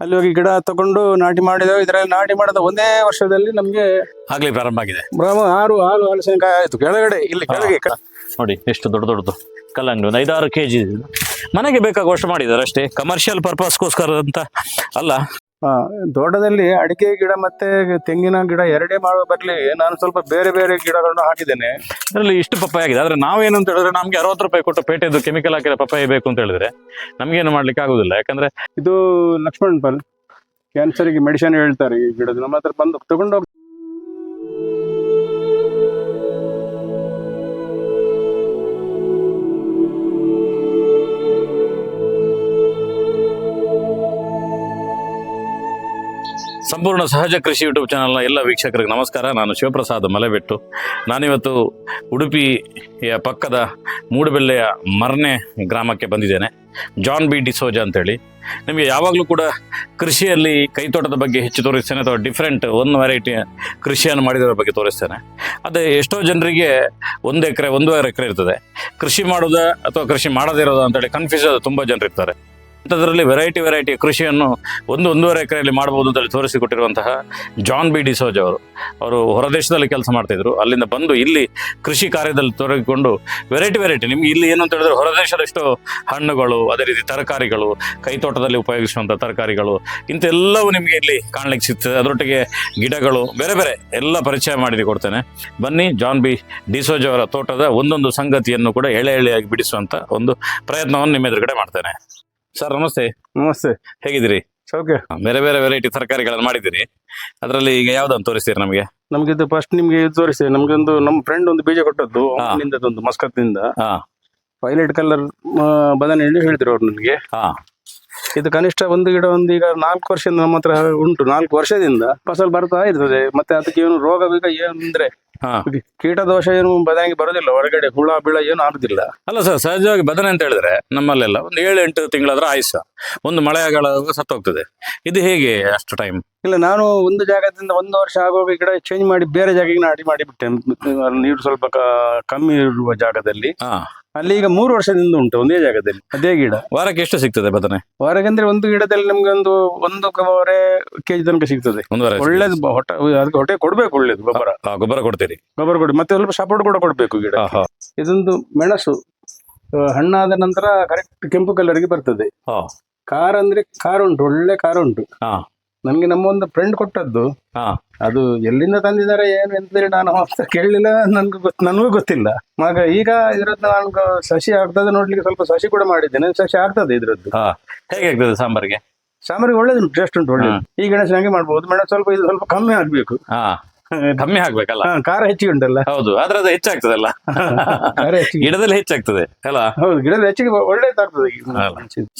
ಅಲ್ಲಿ ಹೋಗಿ ಗಿಡ ತಗೊಂಡು ನಾಟಿ ಮಾಡಿದೆವು. ಇದರಲ್ಲಿ ನಾಟಿ ಮಾಡಿದ ಒಂದೇ ವರ್ಷದಲ್ಲಿ ನಮ್ಗೆ ಆಗ್ಲಿ ಪ್ರಾರಂಭ ಆಗಿದೆ. ಬ್ರಹ್ಮ ಆರು ಆರು ಹಲಸಿನಕಾಯಿ ಆಯ್ತು. ಕೆಳಗಡೆ ಇಲ್ಲಿ ಕೆಳಗೆ ಕ- ನೋಡಿ ಎಷ್ಟು ದೊಡ್ಡ ದೊಡ್ಡದು. ಕಲ್ಲಂಗಡಿ ಒಂದು ಐದಾರು ಕೆ ಜಿ ಮನೆಗೆ ಬೇಕಾಗುವಷ್ಟು ಮಾಡಿದ್ದಾರೆ ಅಷ್ಟೇ. ಕಮರ್ಷಿಯಲ್ ಪರ್ಪಸ್ಗೋಸ್ಕರ ಅಂತ ಅಲ್ಲ. ಆ, ತೋಟದಲ್ಲಿ ಅಡಿಕೆ ಗಿಡ ಮತ್ತೆ ತೆಂಗಿನ ಗಿಡ ಎರಡೇ ಮಾಡುವ ಬರಲಿ. ನಾನು ಸ್ವಲ್ಪ ಬೇರೆ ಬೇರೆ ಗಿಡಗಳನ್ನು ಹಾಕಿದ್ದೇನೆ. ಅದರಲ್ಲಿ ಇಷ್ಟು ಪಪ್ಪಾಯ ಆಗಿದೆ. ಆದ್ರೆ ನಾವೇನು ಅಂತ ಹೇಳಿದ್ರೆ ನಮ್ಗೆ ಅರವತ್ತು ರೂಪಾಯಿ ಕೊಟ್ಟು ಪೇಟೆದು ಕೆಮಿಕಲ್ ಹಾಕಿರೋ ಪಪ್ಪಾಯ ಬೇಕು ಅಂತ ಹೇಳಿದ್ರೆ ನಮ್ಗೇನು ಮಾಡ್ಲಿಕ್ಕೆ ಆಗುದಿಲ್ಲ. ಯಾಕಂದ್ರೆ ಇದು ಲಕ್ಷ್ಮಣ್ ಪಲ್. ಕ್ಯಾನ್ಸರ್ಗೆ ಮೆಡಿಸಿನ್ ಹೇಳ್ತಾರೆ ಈ ಗಿಡದ ನಮ್ಮ ಹತ್ರ ಬಂದು ತಗೊಂಡು ಸಂಪೂರ್ಣ ಸಹಜ ಕೃಷಿ ಯೂಟ್ಯೂಬ್ ಚಾನಲ್ನ ಎಲ್ಲ ವೀಕ್ಷಕರಿಗೆ ನಮಸ್ಕಾರ. ನಾನು ಶಿವಪ್ರಸಾದ್ ಮಲೆಬೆಟ್ಟು. ನಾನಿವತ್ತು ಉಡುಪಿಯ ಪಕ್ಕದ ಮೂಡುಬೆಲ್ಲೆಯ ಮರನೆ ಗ್ರಾಮಕ್ಕೆ ಬಂದಿದ್ದೇನೆ. ಜಾನ್ ಬಿ ಡಿಸೋಜಾ ಅಂತೇಳಿ. ನಿಮಗೆ ಯಾವಾಗಲೂ ಕೂಡ ಕೃಷಿಯಲ್ಲಿ ಕೈತೋಟದ ಬಗ್ಗೆ ಹೆಚ್ಚು ತೋರಿಸ್ತೇನೆ ಅಥವಾ ಡಿಫ್ರೆಂಟ್ ಒಂದು ವೆರೈಟಿ ಕೃಷಿಯನ್ನು ಮಾಡಿದವರ ಬಗ್ಗೆ ತೋರಿಸ್ತೇನೆ. ಅದೇ ಎಷ್ಟೋ ಜನರಿಗೆ ಒಂದು ಎಕರೆ, ಒಂದೂವರೆ ಎಕರೆ ಇರ್ತದೆ. ಕೃಷಿ ಮಾಡೋದ ಅಥವಾ ಕೃಷಿ ಮಾಡದೇ ಇರೋದ ಅಂತೇಳಿ ಕನ್ಫ್ಯೂಸ್ ತುಂಬ ಜನರು ಅಂಥದ್ರಲ್ಲಿ ವೆರೈಟಿ ವೆರೈಟಿ ಕೃಷಿಯನ್ನು ಒಂದು ಒಂದೂವರೆ ಎಕರೆಯಲ್ಲಿ ಮಾಡ್ಬೋದು ಅಂತೇಳಿ ತೋರಿಸಿಕೊಟ್ಟಿರುವಂತಹ ಜಾನ್ ಬಿ ಡಿಸೋಜ್ ಅವರು. ಅವರು ಹೊರದೇಶದಲ್ಲಿ ಕೆಲಸ ಮಾಡ್ತಿದ್ರು. ಅಲ್ಲಿಂದ ಬಂದು ಇಲ್ಲಿ ಕೃಷಿ ಕಾರ್ಯದಲ್ಲಿ ತೊಡಗಿಕೊಂಡು ವೆರೈಟಿ ವೆರೈಟಿ ನಿಮ್ಗೆ ಇಲ್ಲಿ ಏನಂತ ಹೇಳಿದ್ರೆ ಹೊರದೇಶದಷ್ಟು ಹಣ್ಣುಗಳು, ಅದೇ ರೀತಿ ತರಕಾರಿಗಳು, ಕೈತೋಟದಲ್ಲಿ ಉಪಯೋಗಿಸುವಂಥ ತರಕಾರಿಗಳು, ಇಂಥೆಲ್ಲವೂ ನಿಮಗೆ ಇಲ್ಲಿ ಕಾಣ್ಲಿಕ್ಕೆ ಸಿಗ್ತದೆ. ಅದರೊಟ್ಟಿಗೆ ಗಿಡಗಳು, ಬೇರೆ ಬೇರೆ ಎಲ್ಲ ಪರಿಚಯ ಮಾಡಿ ಕೊಡ್ತೇನೆ. ಬನ್ನಿ ಜಾನ್ ಬಿ ಡಿಸೋಜ್ ಅವರ ತೋಟದ ಒಂದೊಂದು ಸಂಗತಿಯನ್ನು ಕೂಡ ಎಳೆ, ಎಳೆಯಾಗಿ ಬಿಡಿಸುವಂತ ಒಂದು ಪ್ರಯತ್ನವನ್ನು ನಿಮ್ಮ ಎದುರುಗಡೆ ಮಾಡ್ತೇನೆ. ಸರ್ ನಮಸ್ತೆ. ನಮಸ್ತೆ. ಹೇಗಿದ್ದೀರಿ? ಸೌಖ್ಯ ಬೇರೆ ಬೇರೆ ವೆರೈಟಿ ತರಕಾರಿಗಳನ್ನು ಮಾಡಿದ್ದೀರಿ. ಅದರಲ್ಲಿ ಈಗ ಯಾವ್ದನ್ನು ತೋರಿಸ್ತೀರಿ ನಮಗೆ? ನಮ್ಗೆ ಇದು ಫಸ್ಟ್ ನಿಮ್ಗೆ ಇದು ತೋರಿಸಿ ನಮ್ಗೆ ಒಂದು ನಮ್ಮ ಫ್ರೆಂಡ್ ಒಂದು ಬೀಜ ಕೊಟ್ಟದ್ದು. ಒಂದು ಮಸ್ಕತ್ನಿಂದ. ಹಾ. ವೈಲೆಟ್ ಕಲರ್ ಬದನೆ ಹೇಳಿ ಹೇಳಿದ್ರು ಅವ್ರು ನನಗೆ. ಹಾ. ಇದು ಕನಿಷ್ಠ ಒಂದು ಗಿಡ ಒಂದು ಈಗ ನಾಲ್ಕು ವರ್ಷದಿಂದ ನಮ್ಮ ಹತ್ರ ಉಂಟು. ನಾಲ್ಕು ವರ್ಷದಿಂದ ಫಸಲ್ ಬರ್ತಾ ಇರ್ತದೆ. ಮತ್ತೆ ಅದಕ್ಕೆ ಏನು ರೋಗ ಬೇಗ ಏನು ಅಂದ್ರೆ ಹಾ. ಕೀಟ ದೋಷ ಏನು ಬದನೆಗೆ ಬರೋದಿಲ್ಲ. ಹೊರಗಡೆ ಹುಳ ಬಿಳ ಏನು ಆಗುದಿಲ್ಲ. ಅಲ್ಲ ಸರ್ ಸಹಜವಾಗಿ ಬದನೆ ಅಂತ ಹೇಳಿದ್ರೆ ನಮ್ಮಲ್ಲೆಲ್ಲ ಒಂದು ಏಳು ಎಂಟು ತಿಂಗಳಾದ್ರೆ ಆಯುಷ ಒಂದು ಮಳೆಗಾಲ ಸತ್ತೋಗ್ತದೆ. ಇದು ಹೇಗೆ ಅಷ್ಟು ಟೈಮ್ ಇಲ್ಲ ನಾನು ಒಂದು ಜಾಗದಿಂದ ಒಂದು ವರ್ಷ ಆಗುವಾಗ ಗಿಡ ಚೇಂಜ್ ಮಾಡಿ ಬೇರೆ ಜಾಗಕ್ಕೆ ನಾಟಿ ಮಾಡಿ ಬಿಟ್ಟೆ ನೀರು ಸ್ವಲ್ಪ ಕ- ಕಮ್ಮಿ ಇರುವ ಜಾಗದಲ್ಲಿ. ಹಾ. ಅಲ್ಲಿ ಈಗ ಮೂರು ವರ್ಷದಿಂದ ಉಂಟು ಒಂದೇ ಜಾಗದಲ್ಲಿ ಅದೇ ಗಿಡ. ವಾರಕ್ಕೆ ಎಷ್ಟು ಸಿಗ್ತದೆ ಬದನೆ? ವಾರಕ್ಕೆ ಅಂದ್ರೆ ಒಂದು ಗಿಡದಲ್ಲಿ ನಮ್ಗೆ ಒಂದು ಒಂದು ಕವರೆ ಕೆಜಿ ತನಕ ಸಿಗ್ತದೆ. ಒಂದೂವರೆ ಒಳ್ಳೇದು ಬ- ಹೊಟ್ಟೆ ಅದಕ್ಕೆ ಹೊಟ್ಟೆ ಕೊಡ್ಬೇಕು ಒಳ್ಳೇದು ಗೊಬ್ಬರ. ಆ, ಗೊಬ್ಬರ ಕೊಡ್ತೀರಿ. ಗೊಬ್ಬರ ಕೊಡಿ ಮತ್ತೆ ಸ್ವಲ್ಪ ಸಪೋರ್ಟ್ ಕೂಡ ಕೊಡ್ಬೇಕು ಗಿಡ. ಹಾ ಇದೊಂದು ಮೆಣಸು ಆ, ಹಣ್ಣಾದ ನಂತರ ಕರೆಕ್ಟ್ ಕೆಂಪು ಕಲರ್ಗೆ ಬರ್ತದೆ. ಹಾ. ಕಾರ್ ಅಂದ್ರೆ ಕಾರ್ ಉಂಟು ಒಳ್ಳೆ ಕಾರ್ ಉಂಟು. ಹಾ. ನಮ್ಗೆ ನಮ್ಮ ಒಂದು ಫ್ರೆಂಡ್ ಕೊಟ್ಟದ್ದು. ಹಾ. ಅದು ಎಲ್ಲಿಂದ ತಂದಿದ್ದಾರೆ ಏನು ಎಂತೇಳಿ ನಾನು ಕೇಳಲಿಲ್ಲ ನನ್ಗೆ ಗೊತ್ತ ನನಗೂ ಗೊತ್ತಿಲ್ಲ. ಮಗ ಈಗ ಇದ್ರದ್ದು ನಾನು ಸಸಿ ಆಗ್ತದೆ ನೋಡ್ಲಿಕ್ಕೆ ಸ್ವಲ್ಪ ಸಸಿ ಕೂಡ ಮಾಡಿದ್ದೇನೆ ಸಸಿ ಆಗ್ತದೆ ಇದ್ರದ್ದು. ಹಾ. ಹೇಗೆ ಆಗ್ತದೆ ಸಾಂಬಾರಿಗೆ? ಸಾಂಬಾರಿಗೆ ಒಳ್ಳೇದು ಟೇಸ್ಟ್ ಉಂಟು ಒಳ್ಳೇದು. ಈ ಗಣೇಶನ ಹಾಗೆ ಮಾಡ್ಬೋದು. ಮೇಡಮ್ ಸ್ವಲ್ಪ ಇದು ಸ್ವಲ್ಪ ಕಮ್ಮಿ ಆಗ್ಬೇಕು. ಹಾ. ಕಮ್ಮಿ ಆಗ್ಬೇಕಲ್ಲ? ಖಾರ ಹೆಚ್ಚಿಗೆ ಉಂಟಲ್ಲ. ಹೌದು ಆದ್ರೆ ಅದು ಹೆಚ್ಚಾಗ್ತದಲ್ಲ? ಖಾರ ಹೆಚ್ಚಿಗೆ. ಗಿಡದಲ್ಲಿ ಹೆಚ್ಚಾಗ್ತದೆ ಅಲ್ಲ? ಹೌದು ಗಿಡದಲ್ಲಿ ಹೆಚ್ಚಿಗೆ ಒಳ್ಳೇದಾಗ್ತದೆ.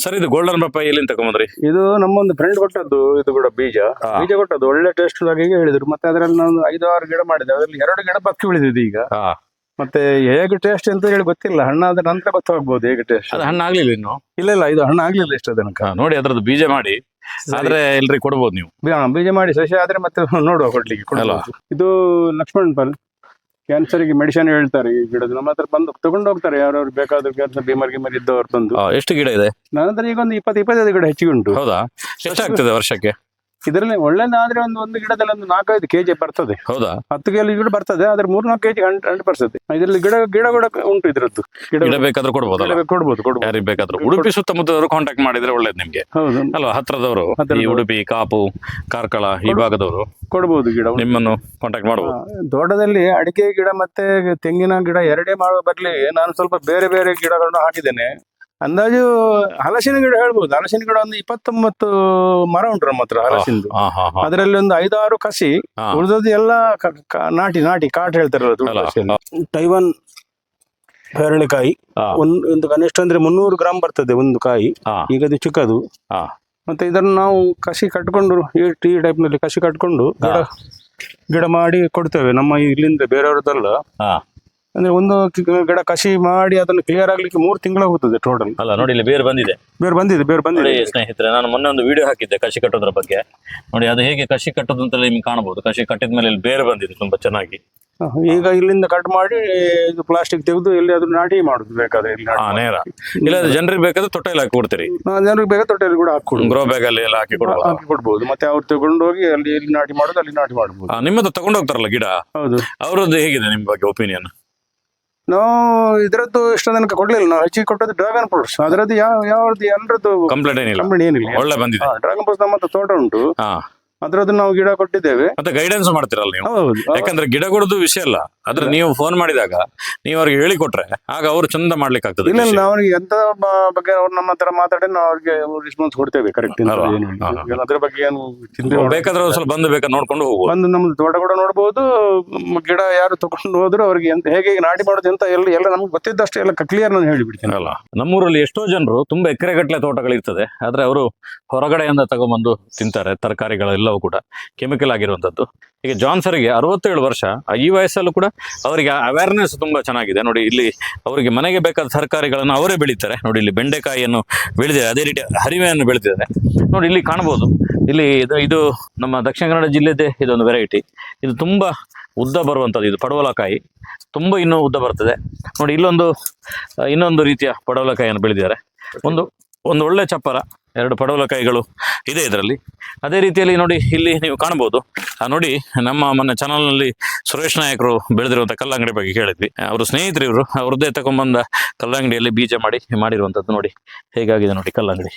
ಸರ್ ಇದು ಗೋಲ್ಡನ್ ಪಪ್ಪಾಯಿ ಎಲ್ಲಿಂದ ತಗೊಂಬಂದ್ರಿ? ಇದು ನಮ್ಮೊಂದು ಫ್ರೆಂಡ್ ಕೊಟ್ಟದ್ದು ಇದು ಕೂಡ ಬೀಜ. ಬೀಜ ಕೊಟ್ಟದ್ದು ಒಳ್ಳೆ ಟೇಸ್ಟ್ ಆಗಿ ಹೇಳಿದ್ರು. ಮತ್ತೆ ಅದರಲ್ಲಿ ನಾನು ಐದು ಆರು ಗಿಡ ಮಾಡಿದೆ. ಅದರಲ್ಲಿ ಎರಡು ಗಿಡ ಬಕ್ಕಿ ಉಳಿದಿದೆ ಈಗ. ಮತ್ತೆ ಹೇಗೆ ಟೇಸ್ಟ್ ಅಂತ ಹೇಳಿ ಗೊತ್ತಿಲ್ಲ. ಹಣ್ಣಾದ ನಂತರ ಗೊತ್ತಾಗ್ಬೋದು ಹೇಗೆ ಟೇಸ್ಟ್ ಅದು ಹಣ್ಣು ಆಗ್ಲಿಲ್ಲ ಇನ್ನು? ಇಲ್ಲ ಇಲ್ಲ ಇದು ಹಣ್ಣು ಆಗ್ಲಿಲ್ಲ ಇಷ್ಟ ತನಕ. ನೋಡಿ ಅದ್ರದ್ದು ಬೀಜ ಮಾಡಿ. ಆದ್ರೆ ಎಲ್ರಿ ಕೊಡ್ಬೋದು ನೀವು. ಬೀಜ ಮಾಡಿ ಸಸಿ ಆದ್ರೆ ಮತ್ತೆ ನೋಡುವ ಕೊಡ್ಲಿಕ್ಕೆ ಕೊಡಲ್ಲ ಇದು ಲಕ್ಷ್ಮಣ್ ಕ್ಯಾನ್ಸರ್ಗೆ ಮೆಡಿಸಿನ್ ಹೇಳ್ತಾರೆ ಈ ಗಿಡದ. ನಮ್ಮ ಹತ್ರ ಬಂದು ತಗೊಂಡು ಹೋಗ್ತಾರೆ ಯಾರು ಬೇಕಾದ್ರೂ ಕ್ಯಾನ್ಸರ್ ಬಿಮಾರಿ ಗಿಮರ್ ಇದ್ದವ್ರು ಬಂದು. ಎಷ್ಟು ಗಿಡ ಇದೆ? ನನ್ನ ಹತ್ರ ಈಗ ಒಂದು ಇಪ್ಪತ್ತು ಇಪ್ಪತ್ತೈದು ಗಿಡ ಹೆಚ್ಚಿಗೆ ಉಂಟು. ಹೌದಾ? ಎಷ್ಟಾಗ್ತದೆ ವರ್ಷಕ್ಕೆ? ಇದರಲ್ಲಿ ಒಳ್ಳೆದಾದ್ರೆ ಒಂದು ಒಂದು ಗಿಡದಲ್ಲಿ ಒಂದು ನಾಲ್ಕೈದು ಕೆಜಿ ಬರ್ತದೆ. ಹೌದಾ? ಹತ್ತು ಕೆಜಿ ಗಿಡ ಬರ್ತದೆ ಆದ್ರೆ ಮೂರ್ ನಾಲ್ಕು ಕೆಜಿ ಹಂಡ್ ಬರ್ತದೆ. ಇದರಲ್ಲಿ ಗಿಡ ಗಿಡ ಕೂಡ ಉಂಟು ಇದ್ರದ್ದು. ಗಿಡ ಬೇಕಾದ್ರೂ ಕೊಡ್ಬೋದು ಕೊಡ್ಬೋದು. ಯಾರಿಗೆ ಬೇಕಾದ್ರೂ. ಉಡುಪಿ ಸುತ್ತಮುತ್ತದವರು ಕಾಂಟ್ಯಾಕ್ಟ್ ಮಾಡಿದ್ರೆ ಒಳ್ಳೇದು ನಿಮ್ಗೆ. ಹೌದು. ಅಲ್ವಾ ಹತ್ರದವರು. ಉಡುಪಿ ಕಾಪು ಕಾರ್ಕಳ ಈ ಭಾಗದವರು ಕೊಡ್ಬೋದು ಗಿಡ. ನಿಮ್ಮನ್ನು ಕಾಂಟ್ಯಾಕ್ಟ್ ಮಾಡಬಹುದು ದೊಡ್ಡದಲ್ಲಿ ತೋಟದಲ್ಲಿ ಅಡಿಕೆ ಗಿಡ ಮತ್ತೆ ತೆಂಗಿನ ಗಿಡ ಎರಡೇ ಮಾಡುವ ಬರಲಿ. ನಾನು ಸ್ವಲ್ಪ ಬೇರೆ ಬೇರೆ ಗಿಡಗಳನ್ನು ಹಾಕಿದ್ದೇನೆ. ಅಂದಾಜು ಹಲಸಿನ ಗಿಡ ಹೇಳ್ಬೋದು. ಹಲಸಿನ ಗಿಡ ಒಂದು ಇಪ್ಪತ್ತೊಂಬತ್ತು ಮರ ಉಂಟು ನಮ್ಮ ಹತ್ರ ಹಲಸಿಂದು. ಅದರಲ್ಲಿ ಒಂದು ಐದಾರು ಕಸಿ. ಉಳಿದದ್ದು ಎಲ್ಲ ನಾಟಿ ನಾಟಿ ಕಾಟ್ ಹೇಳ್ತಾರಲ್ಲ. ತೈವಾನ್ ಪೇರಳೆಕಾಯಿ. ಒಂದು ಒಂದು ಕನಿಷ್ಠ ಅಂದ್ರೆ ಮುನ್ನೂರು ಗ್ರಾಮ್ ಬರ್ತದೆ ಒಂದು ಕಾಯಿ. ಈಗ ಅದು ಚಿಕ್ಕದು. ಹಾ ಮತ್ತೆ ಇದನ್ನು ನಾವು ಕಸಿ ಕಟ್ಕೊಂಡು ಈ ಟೀ ಟೈಪ್ನಲ್ಲಿ ಕಸಿ ಕಟ್ಕೊಂಡು ಗಿಡ ಗಿಡ ಮಾಡಿ ಕೊಡ್ತೇವೆ. ನಮ್ಮ ಇಲ್ಲಿಂದ ಬೇರೆಯವ್ರದ್ದಲ್ಲ. ಹಾ ಅಂದ್ರೆ ಒಂದು ಕಿ- ಗಿಡ ಕಸಿ ಮಾಡಿ ಅದನ್ನು ಕ್ಲಿಯರ್ ಆಗ್ಲಿಕ್ಕೆ ಮೂರು ತಿಂಗಳು ಹೋಗ್ತದೆ ಟೋಟಲ್ ಅಲ್ಲ ನೋಡಿ ಇಲ್ಲಿ ಬೇರೆ ಬಂದಿದೆ. ಬೇರೆ ಬಂದಿದೆ ಬೇರೆ ನೋಡಿ ಬಂದಿದೆ ಸ್ನೇಹಿತರೆ ನಾನು ಮೊನ್ನೆ ಒಂದು ವಿಡಿಯೋ ಹಾಕಿದ್ದೆ ಕಸಿ ಕಟ್ಟೋದ್ರ ಬಗ್ಗೆ. ನೋಡಿ ಅದು ಹೇಗೆ ಕಸಿ ಕಟ್ಟೋದು ಅಂತ ನಿಮ್ಗೆ ಕಾಣಬಹುದು. ಕಸಿ ಕಟ್ಟಿದ ಮೇಲೆ ಇಲ್ಲಿ ಬೇರೆ ಬಂದಿದೆ ತುಂಬಾ ಚೆನ್ನಾಗಿ. ಈಗ ಇಲ್ಲಿಂದ ಕಟ್ ಮಾಡಿ ಇದು ಪ್ಲಾಸ್ಟಿಕ್ ತೆಗೆದು ಇಲ್ಲಿ ಅದು ನಾಟಿ ಮಾಡುದು ಬೇಕಾದ್ರೆ ಇಲ್ಲಿ ನಾಟಿ ಹಾ ನೇರ. ಇಲ್ಲ ಜನರಿಗೆ ಬೇಕಾದ್ರೆ ತೊಟ್ಟೆಯಲ್ಲಿ ಹಾಕಿ ಕೊಡ್ತೀರಿ. ಆ, ಜನರಿಗೆ ಬೇಕಾದ್ರೆ ತೊಟ್ಟೆಯಲ್ಲಿ ಕೂಡ ಹಾಕೊಡು ಗ್ರೋ ಬ್ಯಾಗ್ ಅಲ್ಲಿ ಎಲ್ಲ ಹಾಕಿ ಕೊಡಬಹುದು ಹಾಕಿ ಕೊಡ್ಬೋದು. ಮತ್ತೆ ಅವ್ರು ತಗೊಂಡು ಹೋಗಿ ಅಲ್ಲಿ ಇಲ್ಲಿ ನಾಟಿ ಮಾಡುದು ಅಲ್ಲಿ ನಾಟಿ ಮಾಡ್ಬೋದು. ನಿಮ್ಮದು ತಗೊಂಡು ಹೋಗ್ತಾರಲ್ಲ ಗಿಡ? ಹೌದು. ಅವರದ್ದು ಹೇಗಿದೆ ನಿಮ್ ಬಗ್ಗೆ ಒಪಿನಿಯನ್ ನಾವು ಇದರದ್ದು ಇಷ್ಟ ತನಕ ಕೊಡ್ಲಿಲ್ಲ ನಾವು. ಹೆಚ್ಚಿಗೆ ಕೊಟ್ಟದ್ದು ಡ್ರಾಗನ್ ಫ್ರೂಟ್ಸ್ ಅದರದ್ದು ಯಾವ ಯಾವ್ದು ಎಲ್ಲರದ್ದು ಕಂಪ್ಲೇಂಟ್ ಏನಿಲ್ಲ. ಕಂಪ್ಲೇಂಟ್ ಏನಿಲ್ಲ. ಒಳ್ಳೆ ಬಂದಿದೆ. ಡ್ರಾಗನ್ ಫ್ರೂಟ್ಸ್ ನಮ್ಮ ಹತ್ರ ತೋಟ ಉಂಟು. ಹಾ. ಅದರದ್ದು ನಾವು ಗಿಡ ಕೊಟ್ಟಿದ್ದೇವೆ. ಮತ್ತೆ ಗೈಡೆನ್ಸ್ ಮಾಡ್ತಿರಲ್ಲ ನೀವು. ಹೌದು. ಯಾಕಂದ್ರೆ ಗಿಡ ಕೊಡೋದು ವಿಷಯ ಅಲ್ಲ. ಆದ್ರೆ ನೀವು ಫೋನ್ ಮಾಡಿದಾಗ ನೀವು ಅವ್ರಿಗೆ ಹೇಳಿಕೊಟ್ರೆ ಆಗ ಅವ್ರು ಚಂದ ಮಾಡ್ಲಿಕ್ಕೆ ಆಗ್ತದೆ ಇಲ್ಲ ಇಲ್ಲ ಅವ್ರಿಗೆ ಎಂತ ಬ- ಬಗ್ಗೆ ಅವ್ರು ನಮ್ಮ ಹತ್ರ ಮಾತಾಡಿ ನಾವು ಅವ್ರಿಗೆ ರೆಸ್ಪಾನ್ಸ್ ಕೊಡ್ತೇವೆ ಕರೆಕ್ಟ್ ಅಲ್ವಾ? ಏನು ಹಾ, ಅದ್ರ ಬಗ್ಗೆ ಏನು ಚಿಂತೆ ಬೇಕಾದ್ರೆ ಒಂದ್ ಸ್ವಲ್ಪ ಬಂದು ಬೇಕಾದ್ರೆ ನೋಡ್ಕೊಂಡು ಹೋಗ್ಬೋದು ಬಂದು ನಮ್ದು ದೊಡ್ಡ ಕೂಡ ನೋಡ್ಬೋದು ಗಿಡ ಯಾರು ತಗೊಂಡು ಹೋದ್ರು ಅವ್ರಿಗೆ ಎಂತ ಹೇಗೆ ನಾಟಿ ಮಾಡೋದು ಅಂತ ಎಲ್ಲ ಎಲ್ಲ ನಮ್ಗೆ ಗೊತ್ತಿದ್ದಷ್ಟು ಎಲ್ಲ ಕ್ಲಿಯರ್ ನಾನು ಹೇಳಿಬಿಡ್ತೇನೆ. ಅಲ್ಲ ನಮ್ಮೂರಲ್ಲಿ ಎಷ್ಟೋ ಜನರು ತುಂಬಾ ಎಕರೆಗಟ್ಟಲೆ ತೋಟಗಳಿರ್ತದೆ. ಆದ್ರೆ ಅವರು ಹೊರಗಡೆಯಿಂದ ತಗೊಂಬಂದು ತಿಂತಾರೆ, ತರಕಾರಿಗಳೆಲ್ಲವೂ ಕೂಡ ಕೆಮಿಕಲ್ ಆಗಿರುವಂಥದ್ದು. ಈಗ ಜಾನ್ಸರಿಗೆ ಅರವತ್ತೇಳು ವರ್ಷ, ಈ ವಯಸ್ಸಲ್ಲೂ ಕೂಡ ಅವರಿಗೆ ಅವೇರ್ನೆಸ್ ತುಂಬಾ ಚೆನ್ನಾಗಿದೆ. ನೋಡಿ, ಇಲ್ಲಿ ಅವರಿಗೆ ಮನೆಗೆ ಬೇಕಾದ ತರಕಾರಿಗಳನ್ನು ಅವರೇ ಬೆಳೀತಾರೆ. ನೋಡಿ, ಇಲ್ಲಿ ಬೆಂಡೆಕಾಯಿಯನ್ನು ಬೆಳೆದಿದೆ ಅದೇ ರೀತಿ ಹರಿವೆಯನ್ನು ಬೆಳೆದಿದ್ದಾರೆ. ನೋಡಿ, ಇಲ್ಲಿ ಕಾಣಬಹುದು. ಇಲ್ಲಿ ಇದು ಇದು ನಮ್ಮ ದಕ್ಷಿಣ ಕನ್ನಡ ಜಿಲ್ಲೆದೇ ಇದೊಂದು ವೆರೈಟಿ ಇದು ತುಂಬ ಉದ್ದ ಬರುವಂಥದ್ದು, ಇದು ಪಡವಲಕಾಯಿ. ತುಂಬ ಇನ್ನೂ ಉದ್ದ ಬರ್ತದೆ. ನೋಡಿ, ಇಲ್ಲೊಂದು, ಇನ್ನೊಂದು ರೀತಿಯ ಪಡವಲಕಾಯಿಯನ್ನು ಬೆಳೆದಿದ್ದಾರೆ. ಒಂದು ಒಂದು ಒಳ್ಳೆ ಚಪ್ಪರ. ಎರಡು ಪಡವಲಕಾಯಿಗಳು ಇದೆ ಇದರಲ್ಲಿ. ಅದೇ ರೀತಿಯಲ್ಲಿ ನೋಡಿ ಇಲ್ಲಿ ನೀವು ಕಾಣಬಹುದು. ನೋಡಿ ನಮ್ಮ ಮೊನ್ನೆ ಚಾನಲ್ನಲ್ಲಿ ಸುರೇಶ್ ನಾಯಕರು ಬೆಳೆದಿರುವಂಥ ಕಲ್ಲಂಗಡಿ ಬಗ್ಗೆ ಕೇಳಿದ್ವಿ. ಅವರು ಸ್ನೇಹಿತರು ಇವರು. ಅವ್ರದ್ದೇ ತಗೊಂಬಂದ ಕಲ್ಲಂಗಡಿಯಲ್ಲಿ ಬೀಜ ಮಾಡಿ ಮಾಡಿರುವಂಥದ್ದು ನೋಡಿ. ಹೇಗಾಗಿದೆ ನೋಡಿ ಕಲ್ಲಂಗಡಿ.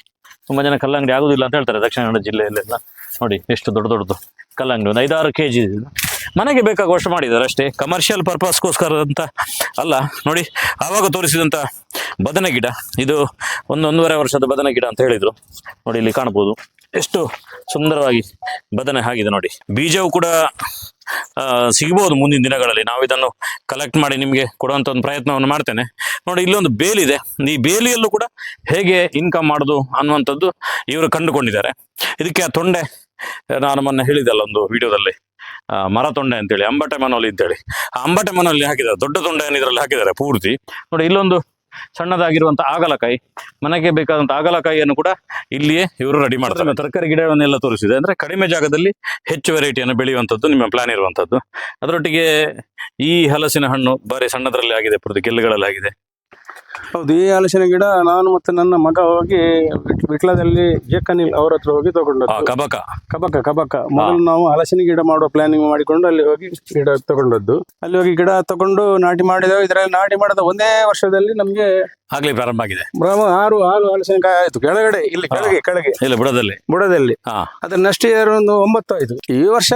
ತುಂಬ ಜನ ಕಲ್ಲಂಗಡಿ ಆಗೋದಿಲ್ಲ ಅಂತ ಹೇಳ್ತಾರೆ ದಕ್ಷಿಣ ಕನ್ನಡ ಜಿಲ್ಲೆಯಲ್ಲೆಲ್ಲ. ನೋಡಿ ಎಷ್ಟು ದೊಡ್ಡ ದೊಡ್ಡದು ಕಲ್ಲಂಗಡಿ. ಒಂದು ಐದಾರು ಕೆ ಜಿ ಮನೆಗೆ ಬೇಕಾಗುವಷ್ಟು ಮಾಡಿದ್ದಾರೆ ಅಷ್ಟೇ. ಕಮರ್ಷಿಯಲ್ ಪರ್ಪಸ್ಗೋಸ್ಕರ ಅಂತ ಅಲ್ಲ. ನೋಡಿ, ಆವಾಗ ತೋರಿಸಿದಂಥ ಬದನೆ ಗಿಡ. ಇದು ಒಂದು ಒಂದೂವರೆ ವರ್ಷದ ಬದನೆ ಗಿಡ ಅಂತ ಹೇಳಿದ್ರು. ನೋಡಿ, ಇಲ್ಲಿ ಕಾಣ್ಬೋದು. ಎಷ್ಟು ಸುಂದರವಾಗಿ ಬದನೆ ಆಗಿದೆ ನೋಡಿ. ಬೀಜವು ಕೂಡ ಸಿಗ್ಬೋದು ಮುಂದಿನ ದಿನಗಳಲ್ಲಿ. ನಾವು ಇದನ್ನು ಕಲೆಕ್ಟ್ ಮಾಡಿ ನಿಮಗೆ ಕೊಡುವಂಥ ಒಂದು ಪ್ರಯತ್ನವನ್ನು ಮಾಡ್ತೇನೆ. ನೋಡಿ, ಇಲ್ಲೊಂದು ಬೇಲಿದೆ. ಈ ಬೇಲಿಯಲ್ಲೂ ಕೂಡ ಹೇಗೆ ಇನ್ಕಮ್ ಮಾಡೋದು ಅನ್ನುವಂಥದ್ದು ಇವರು ಕಂಡುಕೊಂಡಿದ್ದಾರೆ. ಇದಕ್ಕೆ ಆ ತೊಂಡೆ ನಾನು ಮೊನ್ನೆ ಹೇಳಿದಲ್ಲ ಒಂದು ವಿಡಿಯೋದಲ್ಲಿ ಮರ ತೊಂಡೆ ಅಂತೇಳಿ, ಅಂಬಟೆ ಮನೋಲಿ ಅಂತೇಳಿ. ಆ ಅಂಬಟೆ ಮನೋಲಿ ಹಾಕಿದ್ದಾರೆ, ದೊಡ್ಡ ತೊಂಡೆಯನ್ನು ಇದರಲ್ಲಿ ಹಾಕಿದ್ದಾರೆ ಪೂರ್ತಿ. ನೋಡಿ, ಇಲ್ಲೊಂದು ಸಣ್ಣದಾಗಿರುವಂತಹ ಆಗಲಕಾಯಿ, ಮನೆಗೆ ಬೇಕಾದಂತಹ ಆಗಲಕಾಯಿಯನ್ನು ಕೂಡ ಇಲ್ಲಿಯೇ ಇವರು ರೆಡಿ ಮಾಡ್ತಾರೆ. ತರಕಾರಿ ಗಿಡವನ್ನೆಲ್ಲ ತೋರಿಸಿದೆ. ಅಂದ್ರೆ ಕಡಿಮೆ ಜಾಗದಲ್ಲಿ ಹೆಚ್ಚು ವೆರೈಟಿಯನ್ನು ಬೆಳೆಯುವಂಥದ್ದು, ನಿಮ್ಮ ಪ್ಲಾನ್ ಇರುವಂಥದ್ದು. ಅದರೊಟ್ಟಿಗೆ ಈ ಹಲಸಿನ ಹಣ್ಣು, ಬಾರಿ ಸಣ್ಣದರಲ್ಲಿ ಆಗಿದೆ, ಪೂರ್ತಿ ಗೆಲ್ಲುಗಳಲ್ಲಿ ಆಗಿದೆ. ಹೌದು. ಈ ಹಲಸಿನ ಗಿಡ ನಾನು ಮತ್ತೆ ನನ್ನ ಮಗ ಹೋಗಿ ವಿಟ್- ವಿಟ್ಲದಲ್ಲಿ ಜೇಕನಿಲ್ ಅವ್ರ ಹತ್ರ ಹೋಗಿ ಆ, ತಗೊಂಡದ್ದು ಕಬಕ ಕಬಕ. ಕಬಕ ಮೊದಲು ನಾವು ಹಲಸಿನ ಗಿಡ ಮಾಡುವ ಪ್ಲಾನಿಂಗ್ ಮಾಡಿಕೊಂಡು ಅಲ್ಲಿ ಹೋಗಿ ಗಿಡ ತಗೊಂಡದ್ದು. ಅಲ್ಲಿ ಹೋಗಿ ಗಿಡ ತಗೊಂಡು ನಾಟಿ ಮಾಡಿದೆವು. ಇದರಲ್ಲಿ ನಾಟಿ ಮಾಡಿದ ಒಂದೇ ವರ್ಷದಲ್ಲಿ ನಮ್ಗೆ ಆಗ್ಲೇ ಪ್ರಾರಂಭ ಆಗಿದೆ. ಬ್ರಹ್ಮ ಆರು ಆರು ಹಲಸಿನಕಾಯಿ ಆಯ್ತು. ಕೆಳಗಡೆ ಇಲ್ಲಿ ಕೆಳಗೆ ಕೆಳಗೆ. ಇಲ್ಲ ಬುಡದಲ್ಲಿ. ಬುಡದಲ್ಲಿ. ಹಾ. ಅದ್ರ ನೆಕ್ಸ್ಟ್ ಇಯರ್ ಒಂದು ಒಂಬತ್ತು ಆಯ್ತು. ಈ ವರ್ಷ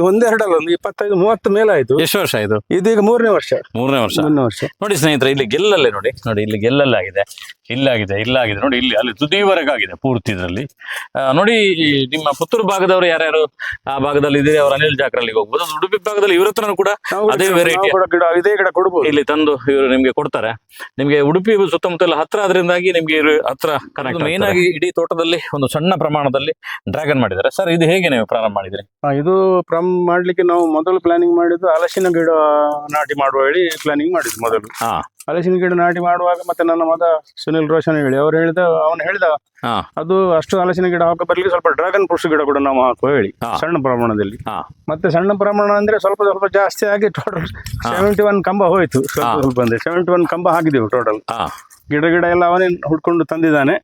ಒಂದೆರಡಲ್ಲ ಒಂದು ಇಪ್ಪತ್ತೈದು ಮೂವತ್ತು ಮೇಲೆ ಆಯ್ತು. ಎಷ್ಟು ವರ್ಷ ಇದು? ಇದೀಗ ಮೂರನೇ ವರ್ಷ. ಮೂರನೇ ವರ್ಷ. ಮೂರನೇ ವರ್ಷ. ನೋಡಿ ಸ್ನೇಹಿತರೆ ಇಲ್ಲಿ ಗೆಲ್ಲಲ್ಲೇ ನೋಡಿ. ನೋಡಿ ಇಲ್ಲಿ ಗೆಲ್ಲಲ್ಲಾಗಿದೆ. ಇಲ್ಲಾಗಿದೆ ಇಲ್ಲಾಗಿದೆ. ನೋಡಿ ಇಲ್ಲಿ ಅಲ್ಲಿ ತುದಿವರೆಗಾಗಿದೆ ಪೂರ್ತಿ ಇದರಲ್ಲಿ. ನೋಡಿ ನಿಮ್ಮ ಪುತ್ತೂರು ಭಾಗದವರು ಯಾರ್ಯಾರು ಆ ಭಾಗದಲ್ಲಿ ಇದೇ ಅವರು ಅನಿಲ್ ಜಾಕ್ರಲ್ಲಿ ಹೋಗ್ಬೋದು. ಉಡುಪಿ ಭಾಗದಲ್ಲಿ ಇವ್ರ ಹತ್ರನೂ ಕೂಡ ಅದೇ ವೆರೈಟಿ ಕೂಡ ಗಿಡ ಇದೇ ಗಿಡ ಕೊಡ್ಬೋದು. ಇಲ್ಲಿ ತಂದು ಇವರು ನಿಮ್ಗೆ ಕೊಡ್ತಾರೆ. ನಿಮ್ಗೆ ಉಡುಪಿ ಸುತ್ತಮುತ್ತಲ ಎಲ್ಲ ಹತ್ರ ಅದರಿಂದಾಗಿ ನಿಮ್ಗೆ ಇವ್ರು ಹತ್ರ ಕನೆಕ್ಟ್ ಮೇನ್ ಆಗಿ ಇಡೀ ತೋಟದಲ್ಲಿ ಒಂದು ಸಣ್ಣ ಪ್ರಮಾಣದಲ್ಲಿ ಡ್ರ್ಯಾಗನ್ ಮಾಡಿದ್ದಾರೆ. ಸರ್ ಇದು ಹೇಗೆ ನೀವು ಪ್ರಾರಂಭ ಮಾಡಿದ್ರಿ? ಹಾ, ಇದು ಪ್ರಾರಂಭ ಮಾಡ್ಲಿಕ್ಕೆ ನಾವು ಮೊದಲು ಪ್ಲಾನಿಂಗ್ ಮಾಡಿದ್ದು ಹಲಸಿನ ಗಿಡ ನಾಟಿ ಮಾಡುವ ಹೇಳಿ ಪ್ಲಾನಿಂಗ್ ಮಾಡಿದ್ದು ಮೊದಲು. ಹಾ. ಹಲಸಿನ ಗಿಡ ನಾಟಿ ಮಾಡುವಾಗ ಮತ್ತೆ ನನ್ನ ಮಗ ಸುನಿಲ್ ರೋಷನ್ ಹೇಳಿ ಅವ್ರು ಹೇಳಿದ ಅವನು ಹೇಳಿದ ಅದು ಅಷ್ಟು ಹಲಸಿನ ಗಿಡ ಹಾಕ ಬರ್ಲಿಕ್ಕೆ ಸ್ವಲ್ಪ ಡ್ರ್ಯಾಗನ್ ಫ್ರೂಟ್ಸ್ ಗಿಡ ಕೂಡ ನಾವು ಹಾಕುವ ಹೇಳಿ. ಸಣ್ಣ ಪ್ರಮಾಣದಲ್ಲಿ. ಮತ್ತೆ ಸಣ್ಣ ಪ್ರಮಾಣ ಅಂದ್ರೆ ಸ್ವಲ್ಪ ಸ್ವಲ್ಪ ಜಾಸ್ತಿ ಆಗಿ ಟೋಟಲ್ ಸೆವೆಂಟಿ ಒನ್ ಕಂಬ ಹೋಯ್ತು ಸ್ವಲ್ಪ. ಸ್ವಲ್ಪ ಅಂದ್ರೆ ಸೆವೆಂಟಿ ಒನ್ ಕಂಬ ಹಾಕಿದೆವು ಟೋಟಲ್ ಗಿಡ ಗಿಡ ಎಲ್ಲ ಅವನೇ ಹುಡ್ಕೊಂಡು ತಂದಿದ್ದಾನೆ.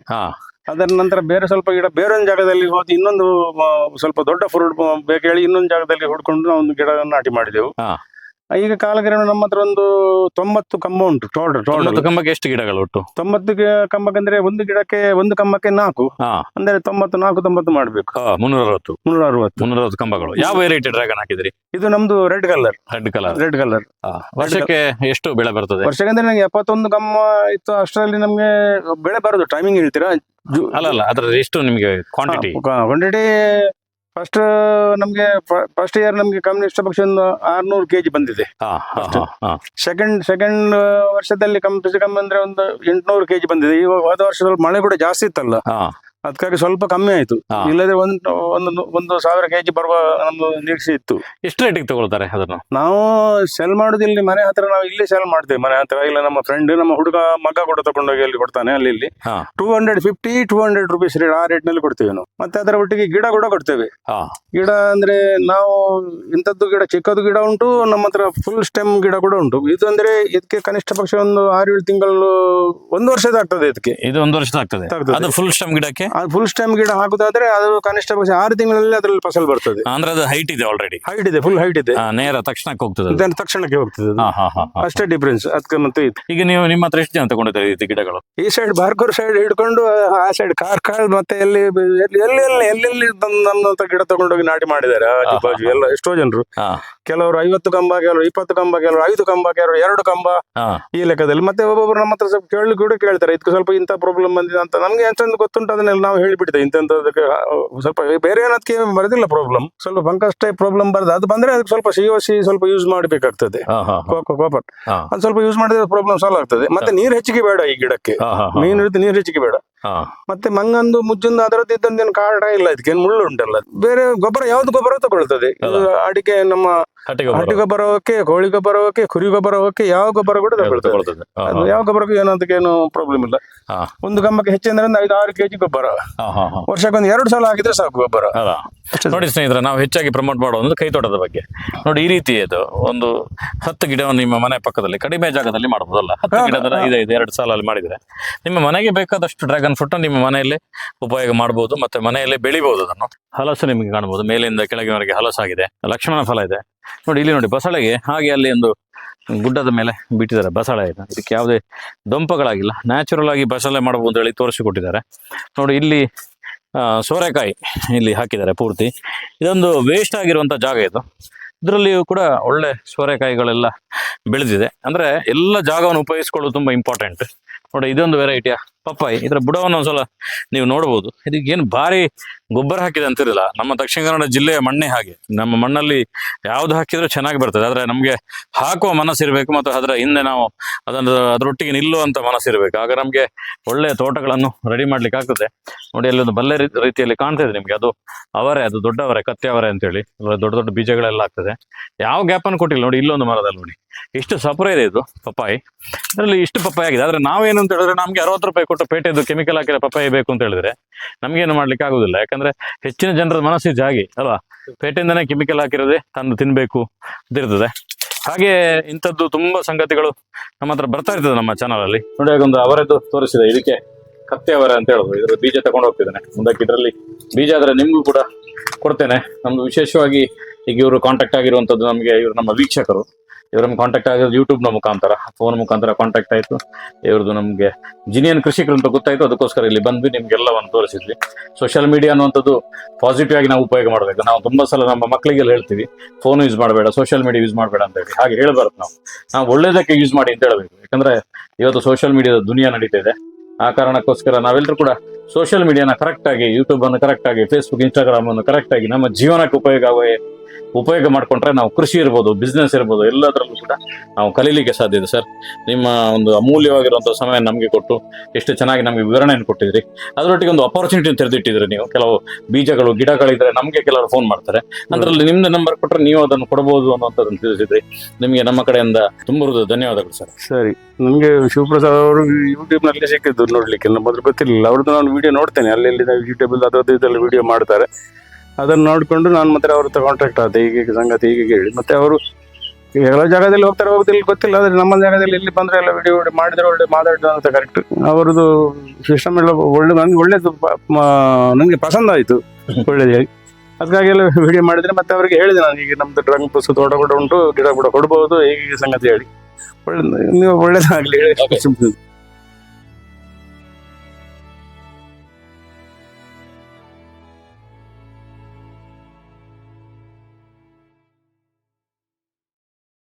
ಅದರ ನಂತರ ಬೇರೆ ಸ್ವಲ್ಪ ಗಿಡ ಬೇರೊಂದು ಜಾಗದಲ್ಲಿ ಹೋಗಿ ಇನ್ನೊಂದು ಸ್ವಲ್ಪ ದೊಡ್ಡ ಫ್ರೂಟ್ ಬೇಕು ಹೇಳಿ ಇನ್ನೊಂದು ಜಾಗದಲ್ಲಿ ಹುಡ್ಕೊಂಡು ನಾವು ಒಂದು ಗಿಡ ನಾಟಿ ಮಾಡಿದೆವು. ಈಗ ಕಾಲಗ್ರಾಮ ನಮ್ಮ ಹತ್ರ ಒಂದು ತೊಂಬತ್ತು ಕಂಬ ಉಂಟು ಟೋಟಲ್ ತೊಂಬತ್ತು ಟೋಟಲ್ ಕಂಬಕ್ಕೆ ಎಷ್ಟು ಗಿಡಗಳು ಒಟ್ಟು? ತೊಂಬತ್ತು ಕಂಬಕ್ಕೆ ಕಂಬಕ್ಕಂದ್ರೆ ಒಂದು ಗಿಡಕ್ಕೆ ಒಂದು ಕಂಬಕ್ಕೆ ನಾಲ್ಕು. ಹಾ. ಅಂದ್ರೆ ತೊಂಬತ್ತು ನಾಲ್ಕು ತೊಂಬತ್ತು ಮಾಡ್ಬೇಕು. ಮುನ್ನೂರ ಅರವತ್ತು ಮುನ್ನೂರ ಅರವತ್ತು ಮುನ್ನೂರ ಅರವತ್ತು ಕಂಬಗಳು. ಯಾವ ವೆರೈಟಿ ಡ್ರ್ಯಾಗನ್ ಹಾಕಿದ್ರಿ? ಇದು ನಮ್ದು red colour. Red colour red colour. ವರ್ಷಕ್ಕೆ ಎಷ್ಟು ಬೆಳೆ ಬರ್ತದೆ? ವರ್ಷಕ್ಕೆ ಅಂದ್ರೆ ನಂಗೆ ಎಪ್ಪತ್ತೊಂದು ಕಂಬ ಇತ್ತು ಅಷ್ಟರಲ್ಲಿ ನಮ್ಗೆ ಬೆಳೆ ಬರೋದು. ಟೈಮಿಂಗ್ ಹೇಳ್ತೀರಾ? ಅಲ್ಲ ಅಲ್ಲ ಅದ್ರ ಎಷ್ಟು ನಿಮಗೆ ಕ್ವಾಂಟಿಟಿ ಕ್ವಾಂಟಿಟಿ ಫಸ್ಟ್ ನಮ್ಗೆ ಫಸ್ಟ್ ಇಯರ್ ನಮ್ಗೆ ಕಮ್ಯುನಿಸ್ಟ್ ಪಕ್ಷ ಒಂದು ಆರ್ನೂರು ಕೆಜಿ ಬಂದಿದೆ. ಸೆಕೆಂಡ್ ಸೆಕೆಂಡ್ ವರ್ಷದಲ್ಲಿ ಕಮ್ ಕಮ್ ಅಂದ್ರೆ ಒಂದು ಎಂಟ್ನೂರು ಕೆಜಿ ಬಂದಿದೆ. ಈ ಹೋದ ವರ್ಷದಲ್ಲಿ ಮಳೆ ಕೂಡ ಜಾಸ್ತಿ ಇತ್ತಲ್ಲ. ಅದಕ್ಕಾಗಿ ಸ್ವಲ್ಪ ಕಮ್ಮಿ ಆಯ್ತು. ಹಾ. ಇಲ್ಲದೆ ಒಂದು ಒಂದು ಒಂದು ಸಾವಿರ ಕೆಜಿ ಬರುವ ನಮ್ದು ನಿರೀಕ್ಷೆ ಇತ್ತು. ಎಷ್ಟು ರೇಟಿಗೆ ತಗೊಳ್ತಾರೆ ಅದನ್ನು? ನಾವು ಸೆಲ್ ಮಾಡುದು ಇಲ್ಲಿ ಮನೆ ಹತ್ರ ನಾವು ಇಲ್ಲಿ ಸೆಲ್ ಮಾಡ್ತೇವೆ. ಮನೆ ಹತ್ರ ಇಲ್ಲ ನಮ್ಮ ಫ್ರೆಂಡ್ ನಮ್ಮ ಹುಡುಗ ಮಗ ಕೂಡ ತಗೊಂಡೋಗಿ ಅಲ್ಲಿ ಕೊಡ್ತಾನೆ ಅಲ್ಲಿ ಇಲ್ಲಿ. ಹಾ. Two hundred fifty two hundred rupees rate ಆ ರೇಟ್ನಲ್ಲಿ ಕೊಡ್ತೇವೆ ನಾವು. ಮತ್ತೆ ಅದರ ಒಟ್ಟಿಗೆ ಗಿಡ ಕೂಡ ಕೊಡ್ತೇವೆ. ಹಾ. ಗಿಡ ಅಂದ್ರೆ ನಾವು ಇಂಥದ್ದು ಗಿಡ ಚಿಕ್ಕದು ಗಿಡ ಉಂಟು ನಮ್ಮ ಹತ್ರ ಫುಲ್ ಸ್ಟೆಮ್ ಗಿಡ ಕೂಡ ಉಂಟು. ಇದು ಅಂದ್ರೆ ಇದಕ್ಕೆ ಕನಿಷ್ಠ ಪಕ್ಷ ಒಂದು ಆರು ಏಳು ತಿಂಗಳು ಒಂದು ವರ್ಷದ ಆಗ್ತದೆ ಇದಕ್ಕೆ. ಇದು ಒಂದು ವರ್ಷದ ಆಗ್ತದೆ. ಅದು ಫುಲ್ ಸ್ಟೆಮ್ ಗಿಡಕ್ಕೆ? ಫುಲ್ ಸ್ಟೆಮ್ ಗಿಡ ಹಾಕುದಾದ್ರೆ ಅದು ಕನಿಷ್ಠ ಪಕ್ಷ ಆರು ತಿಂಗಳಲ್ಲಿ ಅದರಲ್ಲಿ ಫಸಲ್ ಬರ್ತದೆ. ಅಂದ್ರೆ ಅದು ಹೈಟ್ ಇದೆ ಆಲ್ರೆಡಿ ಹೈಟ್ ಇದೆ ಫುಲ್ ಹೈಟ್ ಇದೆ. ನೇರ ತಕ್ಷಣಕ್ಕೆ ಹೋಗ್ತದೆ ಅದು. ಇದನ್ನ ತಕ್ಷಣಕ್ಕೆ ಹೋಗ್ತದೆ ಅದು. ಹಾ, ಹಾ, ಹಾ, ಹಾ. ಅಷ್ಟೇ ಡಿಫ್ರೆನ್ಸ್ ಅದಕ್ಕೆ ಮತ್ತೆ ಇದು. ಈಗ ನೀವು ನಿಮ್ಮ ಹತ್ರ ಎಷ್ಟು ಜನ ತಗೊಂಡಿದ್ದೀರಿ ಈ ಗಿಡಗಳು? ಈ ಸೈಡ್ ಬಾರ್ಕೂರ್ ಸೈಡ್ ಹಿಡ್ಕೊಂಡು ಆ ಸೈಡ್ ಕಾರ್ಕಳ ಮತ್ತೆ ಎಲ್ಲಿ ಎಲ್ಲಿ ಎಲ್ಲಿ- ಎಲ್ಲೆಲ್ಲಿ ತಂದು ನನ್ನಂತ ಗಿಡ ತಗೊಂಡೋಗಿ ನಾಟಿ ಮಾಡಿದ್ದಾರೆ. ಆಜು ಬಾಜು ಎಲ್ಲ ಎಷ್ಟೋ ಜನರು. ಹಾ. ಕೆಲವರು ಐವತ್ತು ಕಂಬ ಕೆಲವರು ಇಪ್ಪತ್ತು ಕಂಬ ಕೆಲವರು ಐದು ಕಂಬ ಕೆಲವರು ಎರಡು ಕಂಬ ಹಾ. ಈ ಲೆಕ್ಕದಲ್ಲಿ. ಮತ್ತೆ ಒಬ್ಬೊಬ್ರು ನಮ್ಮ ಹತ್ರ ಸ್ವಲ್ಪ ಕೇಳಿ ಕೂಡ ಕೇಳ್ತಾರೆ. ಇದಕ್ಕೆ ಸ್ವಲ್ಪ ಇಂಥ ಪ್ರಾಬ್ಲಮ್ ಬಂದಿದೆ ಅಂತ. ನಮ್ಗೆ ಎಂತ ಗೊತ್ತುಂಟು ಅದನ್ನೆಲ್ಲ ನಾವು ಹೇಳಿಬಿಡ್ತೇವೆ ಅದಕ್ಕೆ ಸ್ವಲ್ಪ ಬೇರೆ ಏನದಕ್ಕೆ ಬರೋದಿಲ್ಲ ಪ್ರಾಬ್ಲಮ್ ಸ್ವಲ್ಪ ಬಂಕಷ್ಟ ಪ್ರಾಬ್ಲಮ್ ಬರದ ಅದು ಬಂದ್ರೆ ಅದಕ್ಕೆ ಸ್ವಲ್ಪ ಸಿ ಓ ಸಿ ಸ್ವಲ್ಪ ಯೂಸ್ ಮಾಡಬೇಕಾಗ್ತದೆ. ಕಾಪರ್. ಅದು ಸ್ವಲ್ಪ ಯೂಸ್ ಮಾಡಿದ್ರೆ ಪ್ರಾಬ್ಲಮ್ ಸಾಲ್ವ್ ಆಗ್ತದೆ. ಮತ್ತೆ ನೀರು ಹೆಚ್ಚಿಗೆ ಬೇಡ ಈ ಗಿಡಕ್ಕೆ. ಹಾ, ಇರುತ್ತೆ. ಮೇನ್ ನೀರು ಹೆಚ್ಚಿಗೆ ಬೇಡ. ಮತ್ತೆ ಮಂಗಂದು ಮುಜ್ಜಂದು ಅದರದ್ದು ಇದ್ದಂದೇನು ಕಾರಣ ಇಲ್ಲ ಇದಕ್ಕೆ ಏನ್ ಮುಳ್ಳು ಉಂಟಲ್ಲ ಬೇರೆ ಗೊಬ್ಬರ ಯಾವ್ದು ಗೊಬ್ಬರ ತಗೊಳ್ತದೆ. ಅಡಿಕೆ ನಮ್ಮ ಹಟ್ಟಿ ಗೊಬ್ಬರ ಹೋಗಕ್ಕೆ ಕೋಳಿ ಗೊಬ್ಬರ ಹೋಗಕ್ಕೆ ಕುರಿ ಗೊಬ್ಬರ ಹೋಗಕ್ಕೆ ಯಾವ ಗೊಬ್ಬರ ಕೂಡ ತಗೊಳ್ತದೆ. ಯಾವ ಗೊಬ್ಬರಕ್ಕೂ ಏನು ಅದಕ್ಕೇನು ಪ್ರಾಬ್ಲಮ್ ಇಲ್ಲ. ಒಂದು ಗಮಕ್ಕೆ ಹೆಚ್ಚಿನ ಒಂದು ಐದು ಆರು ಕೆಜಿ ಗೊಬ್ಬರ. ವರ್ಷಕ್ಕೊಂದು ಎರಡು ಸಲ ಹಾಕಿದ್ರೆ ಸಾಕು ಗೊಬ್ಬರ. ನೋಡಿ ಸ್ನೇಹಿತರೆ ನಾವು ಹೆಚ್ಚಾಗಿ ಪ್ರಮೋಟ್ ಮಾಡೋದು ಕೈ ತೋಟದ ಬಗ್ಗೆ. ನೋಡಿ ಈ ರೀತಿ ಇದು. ಒಂದು ಹತ್ತು ಗಿಡವನ್ನು ನಿಮ್ಮ ಮನೆ ಪಕ್ಕದಲ್ಲಿ ಕಡಿಮೆ ಜಾಗದಲ್ಲಿ ಮಾಡಬಹುದಲ್ಲ ಹತ್ತು ಗಿಡದ ಇದೆ ಎರಡು ಸಾಲಲ್ಲಿ ಮಾಡಿದ್ರೆ. ನಿಮ್ಮ ಮನೆಗೆ ಬೇಕಾದಷ್ಟು ಡ್ರ್ಯಾಗನ್ ಫ್ರೂಟ್ ನಿಮ್ಮ ಮನೆಯಲ್ಲಿ ಉಪಯೋಗ ಮಾಡಬಹುದು ಮತ್ತೆ ಮನೆಯಲ್ಲೇ ಬೆಳಿಬಹುದು ಅದನ್ನು. ಹಲಸು ನಿಮಗೆ ಕಾಣಬಹುದು ಮೇಲಿಂದ ಕೆಳಗಿನವರೆಗೆ ಹಲಸಾಗಿದೆ. ಲಕ್ಷ್ಮಣ ಫಲ ಇದೆ. ನೋಡಿ, ಇಲ್ಲಿ ನೋಡಿ, ಬಸಳೆಗೆ ಹಾಗೆ ಅಲ್ಲಿ ಒಂದು ಗುಡ್ಡದ ಮೇಲೆ ಬಿಟ್ಟಿದ್ದಾರೆ ಬಸಳೆ. ಇದೆ ಇದಕ್ಕೆ ಯಾವುದೇ ದೊಂಪಗಳಾಗಿಲ್ಲ. ನ್ಯಾಚುರಲ್ ಆಗಿ ಬಸಳೆ ಮಾಡಬಹುದು ಅಂತ ಹೇಳಿ ತೋರಿಸಿಕೊಟ್ಟಿದ್ದಾರೆ. ನೋಡಿ, ಇಲ್ಲಿ ಸೋರೆಕಾಯಿ ಇಲ್ಲಿ ಹಾಕಿದ್ದಾರೆ ಪೂರ್ತಿ. ಇದೊಂದು ವೇಸ್ಟ್ ಆಗಿರುವಂತ ಜಾಗ ಇದು. ಇದರಲ್ಲಿಯೂ ಕೂಡ ಒಳ್ಳೆ ಸೋರೆಕಾಯಿಗಳೆಲ್ಲ ಬೆಳೆದಿದೆ. ಅಂದ್ರೆ ಎಲ್ಲ ಜಾಗವನ್ನು ಉಪಯೋಗಿಸ್ಕೊಳ್ಳೋದು ತುಂಬಾ ಇಂಪಾರ್ಟೆಂಟ್ ನೋಡಿ, ಇದೊಂದು ವೆರೈಟಿಯ ಪಪ್ಪಾಯಿ ಇದರ ಬುಡವನ್ನು ಒಂದ್ಸಲ ನೀವು ನೋಡಬಹುದು ಇದಕ್ಕೆ ಏನು ಭಾರಿ ಗೊಬ್ಬರ ಹಾಕಿದೆ ಅಂತಿರಲಿಲ್ಲ ನಮ್ಮ ದಕ್ಷಿಣ ಕನ್ನಡ ಜಿಲ್ಲೆಯ ಮಣ್ಣೆ ಹಾಗೆ. ನಮ್ಮ ಮಣ್ಣಲ್ಲಿ ಯಾವ್ದು ಹಾಕಿದ್ರೂ ಚೆನ್ನಾಗಿ ಬರ್ತದೆ. ಆದ್ರೆ ನಮಗೆ ಹಾಕುವ ಮನಸ್ಸಿರಬೇಕು ಮತ್ತು ಅದರ ಹಿಂದೆ ನಾವು ಅದನ್ನು ಅದರೊಟ್ಟಿಗೆ ನಿಲ್ಲುವಂತ ಮನಸ್ಸಿರಬೇಕು ಆಗ ನಮಗೆ ಒಳ್ಳೆಯ ತೋಟಗಳನ್ನು ರೆಡಿ ಮಾಡ್ಲಿಕ್ಕೆ ಆಗ್ತದೆ. ನೋಡಿ, ಅಲ್ಲಿ ಒಂದು ಬಲ್ಲೆ ರೀತಿಯಲ್ಲಿ ಕಾಣ್ತಾ ಇದೆ ನಿಮ್ಗೆ. ಅದು ಅವರೇ, ಅದು ದೊಡ್ಡವರೇ, ಕತ್ತೆ ಅವರೇ ಅಂತೇಳಿ. ದೊಡ್ಡ ದೊಡ್ಡ ಬೀಜಗಳೆಲ್ಲ ಆಗ್ತದೆ. ಯಾವ ಗ್ಯಾಪ್ ಅನ್ನು ಕೊಟ್ಟಿಲ್ಲ ನೋಡಿ, ಇಲ್ಲೊಂದು ಮರದಲ್ಲಿ ನೋಡಿ. ಇಷ್ಟು ಸಪುರ ಇದೆ ಇದು ಪಪ್ಪಾಯಿ. ಅದರಲ್ಲಿ ಇಷ್ಟು ಪಪ್ಪಾಯಿ ಆಗಿದೆ. ಆದ್ರೆ ನಾವೇನು ಅಂತ ಹೇಳಿದ್ರೆ ನಮ್ಗೆ ಅರವತ್ತು ರೂಪಾಯಿ ಕೊಟ್ಟು ಪೇಟೆದು ಕೆಮಿಕಲ್ ಹಾಕಿರೋ ಪಪ್ಪಾಯಿ ಬೇಕು ಅಂತ ಹೇಳಿದ್ರೆ ನಮಗೇನು ಮಾಡ್ಲಿಕ್ಕೆ ಆಗುದಿಲ್ಲ. ಯಾಕಂದ್ರೆ ಹೆಚ್ಚಿನ ಜನರ ಮನಸ್ಸು ಜಾಗಿ ಅಲ್ವಾ? ಪೇಟೆಯಿಂದನೇ ಕೆಮಿಕಲ್ ಹಾಕಿರೋದೇ ತಂದು ತಿನ್ಬೇಕು ಅಂತಿರ್ತದೆ ಹಾಗೆ ಇಂಥದ್ದು ತುಂಬಾ ಸಂಗತಿಗಳು ನಮ್ಮ ಹತ್ರ ಬರ್ತಾ ಇರ್ತದೆ ನಮ್ಮ ಚಾನಲ್ ಅಲ್ಲಿ. ನೋಡಿ ಒಂದು ಅವರದ್ದು ತೋರಿಸಿದೆ. ಇದಕ್ಕೆ ಕತ್ತೆ ಅವರ ಅಂತ ಹೇಳುದು ಇದರ ಬೀಜ ತಗೊಂಡು ಹೋಗ್ತಿದ್ದಾನೆ. ಮುಂದಕ್ಕೆ ಇದರಲ್ಲಿ ಬೀಜ ಆದ್ರೆ ನಿಮ್ಗೂ ಕೂಡ ಕೊಡ್ತೇನೆ. ನಮ್ದು ವಿಶೇಷವಾಗಿ ಈಗ ಇವರು ಕಾಂಟ್ಯಾಕ್ಟ್ ಆಗಿರುವಂತದ್ದು ನಮಗೆ ಇವರು ನಮ್ಮ ವೀಕ್ಷಕರು. ಇವ್ರನ್ನ ಕಾಂಟ್ಯಾಕ್ಟ್ ಆಗಿರೋದು ಯೂಟ್ಯೂಬ್ನ ಮುಖಾಂತರ ಫೋನ್ ಮುಖಾಂತರ ಕಾಂಟ್ಯಾಕ್ಟ್ ಆಯ್ತು. ಇವ್ರದ್ದು ನಮಗೆ ಜಿನಿಯನ್ ಕೃಷಿಕರು ಅಂತ ಗೊತ್ತಾಯ್ತು. ಅದಕ್ಕೋಸ್ಕರ ಇಲ್ಲಿ ಬಂದ್ವಿ ನಿಮ್ಗೆಲ್ಲವನ್ನು ತೋರಿಸಿದ್ವಿ. ಸೋಷಿಯಲ್ ಮೀಡಿಯಾ ಅನ್ನುವಂಥದ್ದು ಪಾಸಿಟಿವ್ ಆಗಿ ನಾವು ಉಪಯೋಗ ಮಾಡಬೇಕು. ನಾವು ತುಂಬಾ ಸಲ ನಮ್ಮ ಮಕ್ಕಳಿಗೆಲ್ಲ ಹೇಳ್ತೀವಿ ಫೋನ್ ಯೂಸ್ ಮಾಡಬೇಡ ಸೋಷಿಯಲ್ ಮೀಡಿಯಾ ಯೂಸ್ ಮಾಡಬೇಡ ಅಂತ ಹೇಳಿ. ಹಾಗೆ ಹೇಳ್ಬಾರ್ದು ನಾವು. ನಾವು ಒಳ್ಳೇದಕ್ಕೆ ಯೂಸ್ ಮಾಡಿ ಅಂತ ಹೇಳಬೇಕು. ಯಾಕಂದ್ರೆ ಇವತ್ತು ಸೋಷಿಯಲ್ ಮೀಡಿಯಾದ ದುನಿಯಾ ನಡೀತಾ ಇದೆ. ಆ ಕಾರಣಕ್ಕೋಸ್ಕರ ನಾವೆಲ್ಲರೂ ಕೂಡ ಸೋಷಿಯಲ್ ಮೀಡಿಯಾನ ಕರೆಕ್ಟ್ ಆಗಿ ಯೂಟ್ಯೂಬ್ ಅನ್ನು ಕರೆಕ್ಟ್ ಆಗಿ ಫೇಸ್ಬುಕ್ ಇನ್ಸ್ಟಾಗ್ರಾಮ್ ಅನ್ನು ಕರೆಕ್ಟ್ ಆಗಿ ನಮ್ಮ ಜೀವನಕ್ಕೆ ಉಪಯೋಗ ಆಗುವ ಉಪಯೋಗ ಮಾಡ್ಕೊಂಡ್ರೆ ನಾವು ಕೃಷಿ ಇರ್ಬೋದು ಬಿಸ್ನೆಸ್ ಇರ್ಬೋದು, ಎಲ್ಲದರಲ್ಲೂ ಕೂಡ ನಾವು ಕಲೀಲಿಕ್ಕೆ ಸಾಧ್ಯ ಇದೆ ಸರ್ ನಿಮ್ಮ ಒಂದು ಅಮೂಲ್ಯವಾಗಿರುವಂಥ ಸಮಯ ನಮಗೆ ಕೊಟ್ಟು ಎಷ್ಟು ಚೆನ್ನಾಗಿ ನಮಗೆ ವಿವರಣೆಯನ್ನು ಕೊಟ್ಟಿದ್ರಿ. ಅದರೊಟ್ಟಿಗೆ ಒಂದು ಅಪರ್ಚುನಿಟಿ ತೆರೆದಿಟ್ಟಿದ್ರಿ ನೀವು. ಕೆಲವು ಬೀಜಗಳು, ಗಿಡಗಳಿದ್ರೆ ನಮಗೆ ಕೆಲವರು ಫೋನ್ ಮಾಡ್ತಾರೆ. ಅದರಲ್ಲಿ ನಿಮ್ದು ನಂಬರ್ ಕೊಟ್ಟರೆ ನೀವು ಅದನ್ನು ಕೊಡಬಹುದು ಅನ್ನುವಂಥದ್ದನ್ನು ತಿಳಿಸಿದ್ರಿ. ನಿಮಗೆ ನಮ್ಮ ಕಡೆಯಿಂದ ತುಂಬ ಧನ್ಯವಾದಗಳು ಸರ್ ಸರಿ. ನಮಗೆ ಶಿವಪ್ರಸಾದ್ ಅವರು ಯೂಟ್ಯೂಬ್ನಲ್ಲಿ ಸಿಕ್ಕಿದ್ದು ನೋಡ್ಲಿಕ್ಕೆ. ನಮ್ಮ ಗೊತ್ತಿರಲಿಲ್ಲ. ಅವ್ರದ್ದು ನಾನು ವಿಡಿಯೋ ನೋಡ್ತೇನೆ. ಅಲ್ಲಿ ಯೂಟ್ಯೂಬ್ ಅಲ್ಲಿ ಅದ್ರದ್ದು ಇದ್ರಲ್ಲಿ ವಿಡಿಯೋ ಮಾಡ್ತಾರೆ. ಅದನ್ನು ನೋಡಿಕೊಂಡು ನಾನು ಮತ್ತೆ ಅವ್ರ ಕಾಂಟ್ಯಾಕ್ಟ್ ಆದೆ. ಹೀಗೆ ಸಂಗತಿ ಹೀಗೆ ಹೇಳಿ. ಮತ್ತೆ ಅವರು ಎಲ್ಲ ಜಾಗದಲ್ಲಿ ಹೋಗ್ತಾರೆ ಹೋಗೋದಿಲ್ಲ ಗೊತ್ತಿಲ್ಲ. ಆದ್ರೆ ನಮ್ಮ ಜಾಗದಲ್ಲಿ ಇಲ್ಲಿ ಬಂದ್ರೆ ಎಲ್ಲ ವಿಡಿಯೋ ಮಾಡಿದ್ರೆ ಒಳ್ಳೆ ಮಾತಾಡಿದ ಅಂತ ಕರೆಕ್ಟ್ ಅವರದು ಸಿಸ್ಟಮ್ ಎಲ್ಲ ಒಳ್ಳೆ ನನಗೆ ಒಳ್ಳೇದು ನನಗೆ ಪಸಂದ ಆಯ್ತು. ಒಳ್ಳೇದು ಹೇಳಿ. ಅದಕ್ಕಾಗಿ ಎಲ್ಲ ವಿಡಿಯೋ ಮಾಡಿದ್ರೆ ಮತ್ತೆ ಅವರಿಗೆ ಹೇಳಿದೆ ನಾನು ಈಗ ನಮ್ಮದು ಡ್ರಂಗ್ ಪುಸ್ತಕ ತೋಟ ಕೂಡ ಉಂಟು ಗಿಡ ಕೂಡ ಕೊಡ್ಬೋದು ಹೀಗೆ ಹೀಗೆ ಸಂಗತಿ ಹೇಳಿ. ಒಳ್ಳೆ ನೀವು ಒಳ್ಳೇದಾಗ್ಲಿ ಹೇಳಿ.